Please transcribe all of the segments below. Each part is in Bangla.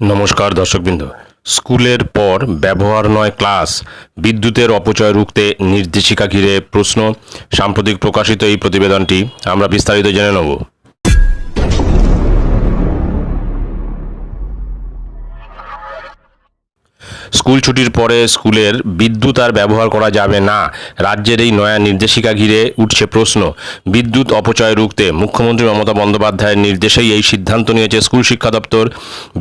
নমস্কার, দর্শকবৃন্দ। স্কুলের পর ব্যবহার নয় ক্লাস, বিদ্যুতের অপচয় রুখতে নির্দেশিকা ঘিরে প্রশ্ন। সাম্প্রতিক প্রকাশিত এই প্রতিবেদনটি আমরা বিস্তারিত জেনে নেব। স্কুল ছুটির পরে স্কুলের বিদ্যুৎ আর ব্যবহার করা যাবে না। রাজ্যের এই নয়া নির্দেশিকা ঘিরে উঠছে প্রশ্ন। বিদ্যুৎ অপচয় রুখতে মুখ্যমন্ত্রী মমতা বন্দ্যোপাধ্যায়ের নির্দেশেই এই সিদ্ধান্ত নিয়েছে স্কুল শিক্ষা দপ্তর।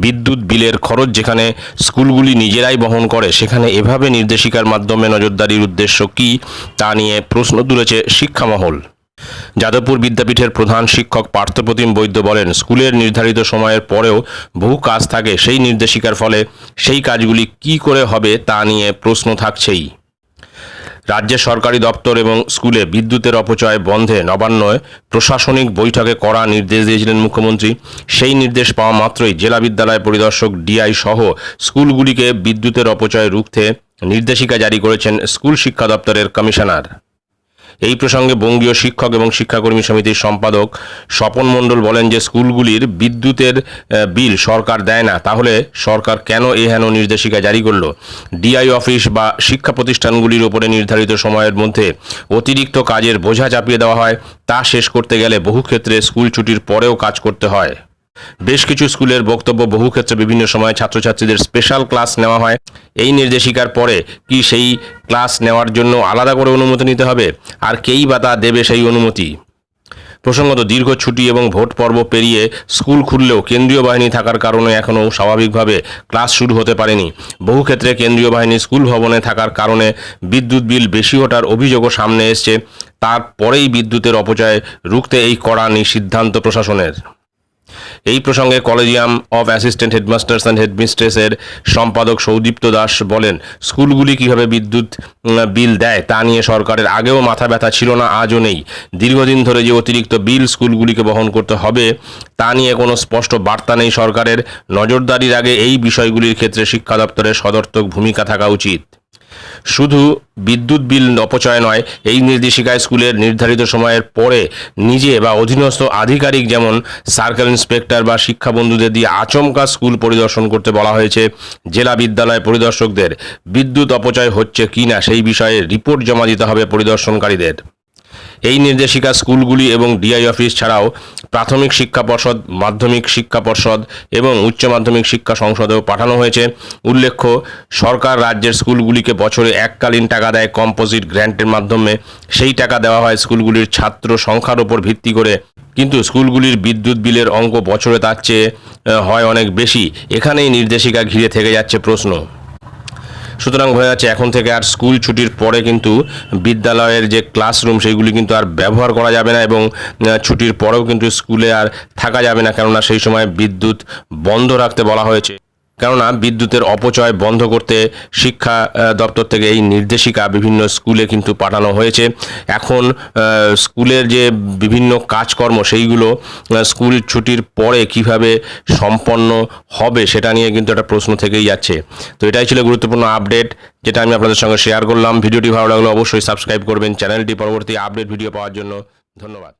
বিদ্যুৎ বিলের খরচ যেখানে স্কুলগুলি নিজেরাই বহন করে, সেখানে এভাবে নির্দেশিকার মাধ্যমে নজরদারির উদ্দেশ্য কী তা নিয়ে প্রশ্ন তুলেছে শিক্ষামহল। যাদবপুর বিদ্যাপীঠের প্রধান শিক্ষক পার্থপ্রতিম বৈদ্য বলেন, স্কুলের নির্ধারিত সময়ের পরেও বহু কাজ থাকে, সেই নির্দেশিকার ফলে সেই কাজগুলি কি করে হবে তা নিয়ে প্রশ্ন থাকছেই। রাজ্যের সরকারি দপ্তর এবং স্কুলে বিদ্যুতের অপচয় বন্ধে নবান্নয় প্রশাসনিক বৈঠকে করা নির্দেশ দিয়েছিলেন মুখ্যমন্ত্রী। সেই নির্দেশ পাওয়া মাত্রই জেলা বিদ্যালয় পরিদর্শক ডিআই সহ স্কুলগুলিকে বিদ্যুতের অপচয় রুখতে নির্দেশিকা জারি করেছেন স্কুল শিক্ষা দপ্তরের কমিশনার। এই প্রসঙ্গে বঙ্গীয় শিক্ষক এবং শিক্ষাকর্মী সমিতির সম্পাদক স্বপন মণ্ডল বলেন যে স্কুলগুলির বিদ্যুতের বিল সরকার দেয় না। তাহলে সরকার কেন এ হেন নির্দেশিকা জারি করল? ডিআই অফিস বা শিক্ষা প্রতিষ্ঠানগুলির উপরে নির্ধারিত সময়ের মধ্যে অতিরিক্ত কাজের বোঝা চাপিয়ে দেওয়া হয়। তা শেষ করতে গেলে বহু ক্ষেত্রে স্কুল ছুটির পরেও কাজ করতে হয়। বেশ কিছু স্কুলের বক্তব্য বহু ক্ষেত্রে বিভিন্ন সময় ছাত্রছাত্রীদের স্পেশাল ক্লাস নেওয়া হয়। এই নির্দেশিকার পরে কি সেই ক্লাস নেওয়ার জন্য আলাদা করে অনুমতি নিতে হবে? আর কেই বা তা দেবে সেই অনুমতি? প্রসঙ্গত, দীর্ঘ ছুটি এবং ভোট পর্ব পেরিয়ে স্কুল খুললেও কেন্দ্রীয় বাহিনী থাকার কারণে এখনও স্বাভাবিকভাবে ক্লাস শুরু হতে পারেনি। বহু ক্ষেত্রে কেন্দ্রীয় বাহিনী স্কুল ভবনে থাকার কারণে বিদ্যুৎ বিল বেশি ওঠার অভিযোগও সামনে এসছে। তারপরেই বিদ্যুতের অপচয় রুখতে এই কড়া নি- সিদ্ধান্ত প্রশাসনের। এই প্রসঙ্গে collegium of assistant headmasters and হেডমিস্ট্রেসের সম্পাদক সৌদীপ্ত দাস বলেন, স্কুলগুলি কীভাবে বিদ্যুৎ বিল দেয় তা নিয়ে সরকারের আগেও মাথা ব্যথা ছিল না, আজও নেই। দীর্ঘদিন ধরে যে অতিরিক্ত বিল স্কুলগুলিকে বহন করতে হবে, তা নিয়ে কোনো স্পষ্ট বার্তা নেই সরকারের। নজরদারির আগে এই বিষয়গুলির ক্ষেত্রে শিক্ষা দপ্তরের সদর্থক ভূমিকা থাকা উচিত। শুধু বিদ্যুৎ বিল অপচয় নয়, এই নির্দেশিকায় স্কুলের নির্ধারিত সময়ের পরে নিজে বা অধীনস্থ আধিকারিক যেমন সার্কেল ইন্সপেক্টর বা শিক্ষা বন্ধুদের দিয়ে আচমকা স্কুল পরিদর্শন করতে বলা হয়েছে, জেলা বিদ্যালয় পরিদর্শকদের। বিদ্যুৎ অপচয় হচ্ছে কি না সেই বিষয়ে রিপোর্ট জমা দিতে হবে পরিদর্শনকারীদের। এই নির্দেশিকা স্কুলগুলি এবং ডিআই অফিস ছাড়াও প্রাথমিক শিক্ষা পর্ষদ, মাধ্যমিক শিক্ষা পর্ষদ এবং উচ্চ মাধ্যমিক শিক্ষা সংসদেও পাঠানো হয়েছে। উল্লেখ্য, সরকার রাজ্যের স্কুলগুলিকে বছরে এককালীন টাকা দেয় কম্পোজিট গ্র্যান্টের মাধ্যমে। সেই টাকা দেওয়া হয় স্কুলগুলির ছাত্র সংখ্যার উপর ভিত্তি করে। কিন্তু স্কুলগুলির বিদ্যুৎ বিলের অঙ্ক বছরে তার চেয়ে হয় অনেক বেশি। এখানেই নির্দেশিকা ঘিরে থেকে যাচ্ছে প্রশ্ন। সুতরাং বোঝা যাচ্ছে এখন থেকে আর স্কুল ছুটির পরে কিন্তু বিদ্যালয়ের যে ক্লাসরুম সেইগুলি কিন্তু আর ব্যবহার করা যাবে না এবং ছুটির পরেও কিন্তু স্কুলে আর থাকা যাবে না, কেননা সেই সময় বিদ্যুৎ বন্ধ রাখতে বলা হয়েছে। কেননা বিদ্যুতের অপচয় বন্ধ করতে শিক্ষা দপ্তর থেকে এই নির্দেশিকা বিভিন্ন স্কুলে কিন্তু পাঠানো হয়েছে। এখন স্কুলের যে বিভিন্ন কাজকর্ম, সেইগুলো স্কুল ছুটির পরে কীভাবে সম্পন্ন হবে সেটা নিয়ে কিন্তু একটা প্রশ্ন থেকেই যাচ্ছে। তো এটাই ছিল গুরুত্বপূর্ণ আপডেট, যেটা আমি আপনাদের সঙ্গে শেয়ার করলাম। ভিডিওটি ভালো লাগলে অবশ্যই সাবস্ক্রাইব করবেন। চ্যানেলটি পরবর্তী আপডেট ভিডিও পাওয়ার জন্য ধন্যবাদ।